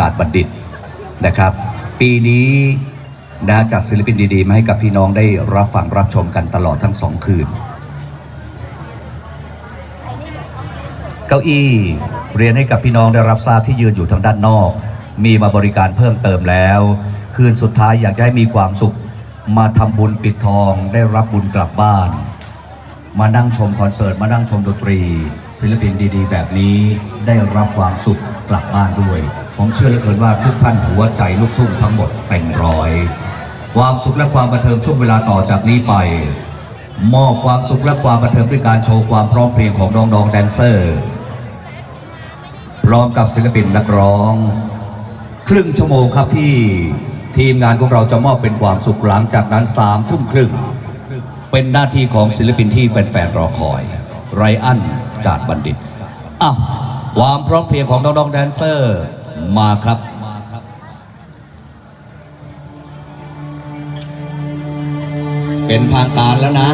กาศบัณฑิตนะครับ ปีนี้นะจัดศิลปินดีๆ มาให้กับพี่น้องได้รับฟังรับชมกันตลอดทั้งสองคืน เก้าอี้เรียนให้กับพี่น้องได้รับทราบที่ยืนอยู่ทางด้านนอก มีมาบริการเพิ่มเติมแล้ว คืนสุดท้ายอยากให้มีความสุข มาทำบุญปิดทองได้รับบุญกลับบ้าน มานั่งชมคอนเสิร์ต มานั่งชมดนตรี ศิลปินดีๆ แบบนี้ได้รับความสุขกลับบ้านด้วย ผมเชื่อเหลือเกินว่าทุกท่านหัวใจลูกทุ่งทั้งหมดเต็มร้อย ความสุขและความบันเทิงช่วงเวลาต่อจากนี้ไป มอบความสุขและความบันเทิงด้วยการโชว์ความพร้อมเพรียงของน้องๆแดนเซอร์ พร้อมกับศิลปินนักร้อง ครึ่งชั่วโมงครับที่ทีมงานของเราจะมอบเป็นความสุขหลังจากนั้นสามทุ่มครึ่ง เป็นหน้าที่ของศิลปินที่แฟนๆรอคอย ไรอันกาดบัณฑิตอ้าวความพร้อมเพรียงของน้องๆแดนเซอร์ มาครับ เป็นทางการแล้วนะ